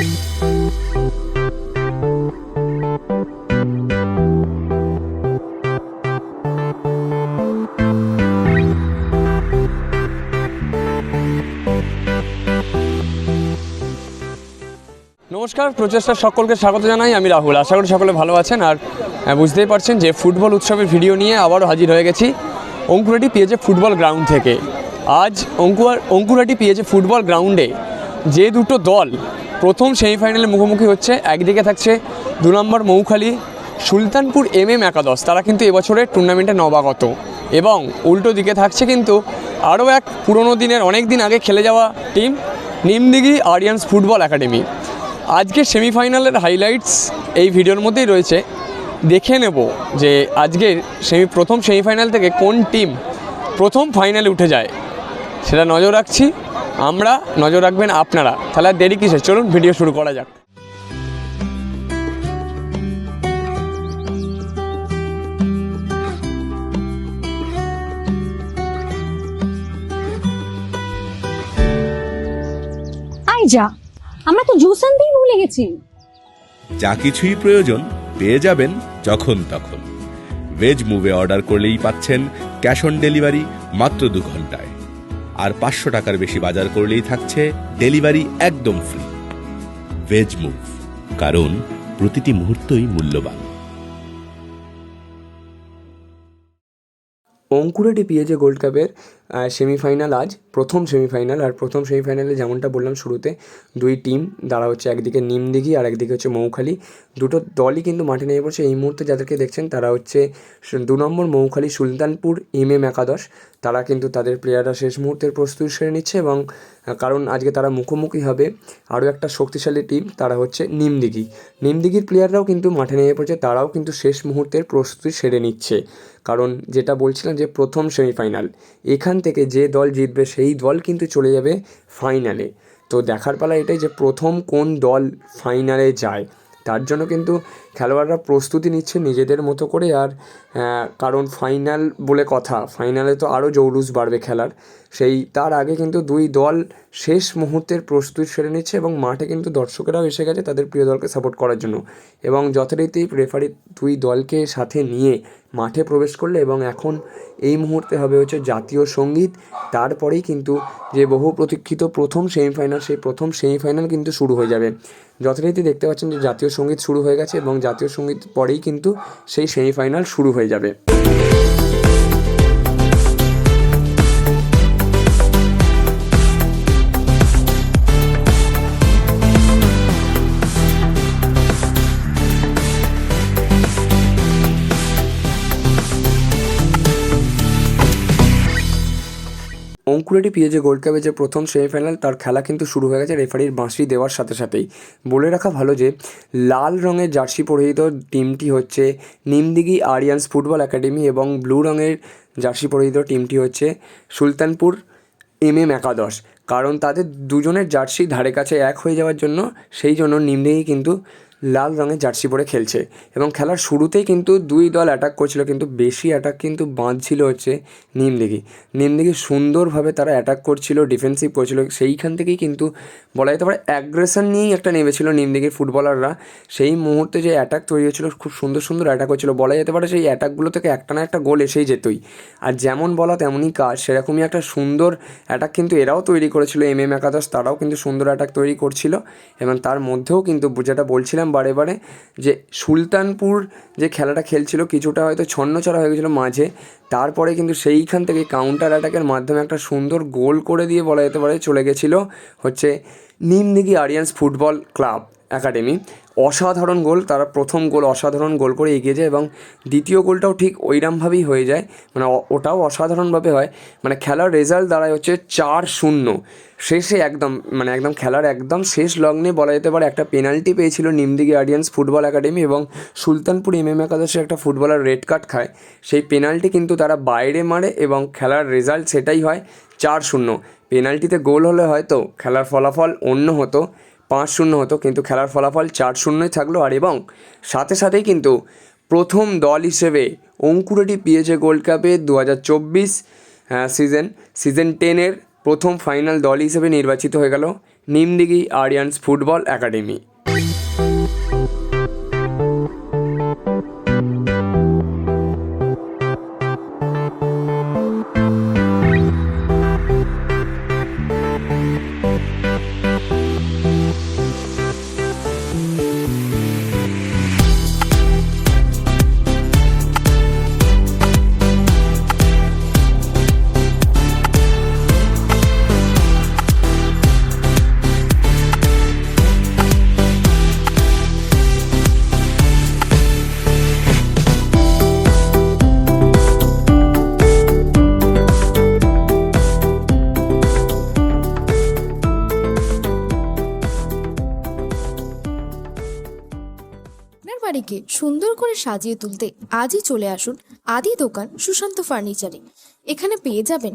নমস্কার প্রচেষ্টা সকলকে স্বাগত জানাই। আমি রাহুল। আশা করি সকলে ভালো আছেন। আর বুঝতেই পারছেন যে ফুটবল উৎসবের ভিডিও নিয়ে আবারও হাজির হয়ে গেছি। অঙ্কুরাটি পেয়েছে ফুটবল গ্রাউন্ড থেকে। আজ অঙ্কুয়ার অঙ্কুরাটি পেয়েছে ফুটবল গ্রাউন্ডে যে দুটো দল প্রথম সেমিফাইনালে মুখোমুখি হচ্ছে, একদিকে থাকছে দু নম্বর মৌখালি সুলতানপুর এম এম একাদশ। তারা কিন্তু এবছরের টুর্নামেন্টে নবাগত। এবং উল্টো দিকে থাকছে কিন্তু আরও এক পুরনো দিনের, অনেক দিন আগে খেলে যাওয়া team Nimdighi Aryans football academy. আজকে সেমিফাইনালের হাইলাইটস এই ভিডিওর মধ্যেই রয়েছে। দেখে নেব যে আজকের সেমি, প্রথম সেমিফাইনাল থেকে কোন টিম প্রথম ফাইনালে উঠে যায়। সেটা নজর রাখছি। আমরা নজর রাখবেন আপনারা। তাহলে আর দেরি কিসের? চলুন ভিডিও শুরু করা যাক। আই যা। আমরা তো জুস আনতেই ভুলে গেছি। যা কিছুই প্রয়োজন পেয়ে যাবেন যখন তখন। ভেজ মুভে অর্ডার করলেই পাচ্ছেন ক্যাশ অন ডেলিভারি মাত্র দু ঘন্টায়। আর পাঁচশো টাকার বেশি বাজার করলেই থাকছে ডেলিভারি একদম ফ্রি। ভেজ মুভ কারণ প্রতিটি মুহূর্তই মূল্যবান। অঙ্কুরেটি পিএজে গোল্ড কাপের সেমিফাইনাল আজ, প্রথম সেমিফাইনাল আর প্রথম সেমিফাইনালে যেমনটা বললাম শুরুতে, দুই টিম দ্বারা হচ্ছে একদিকে নিমদিঘি আর একদিকে হচ্ছে মৌখালি। দুটো দলই কিন্তু মাঠে নেমে পড়ছে। এই মুহূর্তে যাদেরকে দেখছেন, তারা হচ্ছে দু নম্বর মৌখালি সুলতানপুর, এম এম একাদশ। তারা কিন্তু তাদের প্লেয়াররা শেষ মুহূর্তের প্রস্তুতি সেরে নিচ্ছে এবং কারণ আজকে তারা মুখোমুখি হবে আরও একটা শক্তিশালী টিম তারা হচ্ছে নিমদিঘি। নিমদিঘির প্লেয়াররাও কিন্তু মাঠে নেমে পড়ছে, তারাও কিন্তু শেষ মুহূর্তের প্রস্তুতি সেরে নিচ্ছে। কারণ যেটা বলছিলাম যে প্রথম সেমিফাইনাল এখান থেকে যে দল জিতবে, সেই দল কিন্তু চলে যাবে ফাইনালে তো দেখার পালা এটাই যে প্রথম কোন দল ফাইনালে যায়। তার জন্য কিন্তু খেলোয়াড়রা প্রস্তুতি নিচ্ছে নিজেদের মতো করে আর কারণ ফাইনাল বলে কথা ফাইনালে তো আরও জৌলুস বাড়বে খেলার। সেই, তার আগে কিন্তু দুই দল শেষ মুহূর্তের প্রস্তুতি সেরে নিচ্ছে এবং মাঠে কিন্তু দর্শকেরাও এসে গেছে তাদের প্রিয় দলকে সাপোর্ট করার জন্য। এবং যথারীতি রেফারি দুই দলকে সাথে নিয়ে মাঠে প্রবেশ করলে এবং এখন এই মুহূর্তে হবে হচ্ছে জাতীয় সংগীত। তারপরেই কিন্তু যে বহু প্রতীক্ষিত প্রথম সেমিফাইনাল সেই প্রথম সেমিফাইনাল কিন্তু শুরু হয়ে যাবে। যথারীতি দেখতে পাচ্ছেন যে জাতীয় সংগীত শুরু হয়ে গেছে এবং জাতীয় সংগীত পরেই কিন্তু সেই সেমিফাইনাল শুরু হয়ে যাবে। অঙ্কুরেটি পিএজে গোল্ড কাপে যে প্রথম সেমিফাইনাল, তার খেলা কিন্তু শুরু হয়ে গেছে রেফারির বাঁশি দেওয়ার সাথে সাথেই। বলে রাখা ভালো যে, লাল রঙের জার্সি পরিহিত টিমটি হচ্ছে নিমদিঘি আরিয়ান্স ফুটবল একাডেমি এবং ব্লু রঙের জার্সি পরিহিত টিমটি হচ্ছে সুলতানপুর এম এম একাদশ। কারণ তাদের দুজনের জার্সি ধারে কাছে এক হয়ে যাওয়ার জন্য, সেই জন্য নিমদিঘি কিন্তু লাল রঙের জার্সি পরে খেলছে। এবং খেলার শুরুতেই কিন্তু দুই দল অ্যাটাক করছিল, কিন্তু বেশি অ্যাটাক কিন্তু বাঁধছিল হচ্ছে নিমদিঘি। নিমদিঘি সুন্দরভাবে তারা অ্যাটাক করছিল ডিফেন্সিভ করছিল, সেইখান থেকেই কিন্তু বলা যেতে পারে অ্যাগ্রেশন নিয়েই একটা নেমেছিল নিমদিঘির ফুটবলাররা সেই মুহূর্তে যে অ্যাটাক তৈরি হচ্ছিল খুব সুন্দর সুন্দর অ্যাটাক হচ্ছিল বলা যেতে পারে সেই অ্যাটাকগুলো থেকে একটা না একটা গোল এসেই যেতই। আর যেমন বলা তেমনই কাজ, সেরকমই একটা সুন্দর অ্যাটাক কিন্তু এরাও তৈরি করেছিল। এম এম একাদশ তারাও কিন্তু সুন্দর অ্যাটাক তৈরি করছিল। এবং তার মধ্যেও কিন্তু যেটা বলছিলাম বারে বারে যে সুলতানপুর যে খেলাটা খেলছিল কিছুটা হয়তো ছন্নছড়া হয়ে গেছিল মাঝে, তারপরে কিন্তু সেইখান থেকে কাউন্টার অ্যাটাকের মাধ্যমে একটা সুন্দর গোল করে দিয়ে বলা যেতে পারে চলে গেছিল হচ্ছে Nimdighi Aryans football club. Academy. অসাধারণ গোল, তারা প্রথম গোল অসাধারণ গোল করে এগিয়ে যায় এবং দ্বিতীয় গোলটাও ঠিক ওইরমভাবেই হয়ে যায়। মানে ওটাও অসাধারণভাবে হয়। মানে খেলার রেজাল্ট দাঁড়ায় হচ্ছে চার শূন্য। শেষে একদম মানে একদম খেলার একদম শেষ লগ্নে বলা যেতে পারে একটা পেনাল্টি পেয়েছিল নিমদিঘি আর্ডিয়ান্স ফুটবল একাডেমি এবং সুলতানপুর এম এম একাদশে একটা ফুটবলার রেড কার্ড খায়। সেই পেনাল্টি কিন্তু তারা বাইরে মারে এবং খেলার রেজাল্ট সেটাই হয় চার শূন্য। পেনাল্টিতে গোল হলে হয়তো খেলার ফলাফল অন্য হতো। পাঁচ শূন্য হতো, কিন্তু খেলার ফলাফল চার শূন্যই থাকল। আর এবং সাথে সাথেই কিন্তু প্রথম দল হিসেবে অঙ্কুরটি পিএচএ গোল্ড কাপে দু হাজার চব্বিশ সিজন সিজন টেনের প্রথম ফাইনাল দল হিসেবে নির্বাচিত হয়ে গেল নিমদিঘি আরিয়ান্স ফুটবল একাডেমি আপনার বাড়িকে সুন্দর করে সাজিয়ে তুলতে আজই চলে আসুন আদি দোকান সুশান্ত ফার্নিচারে। এখানে পেয়ে যাবেন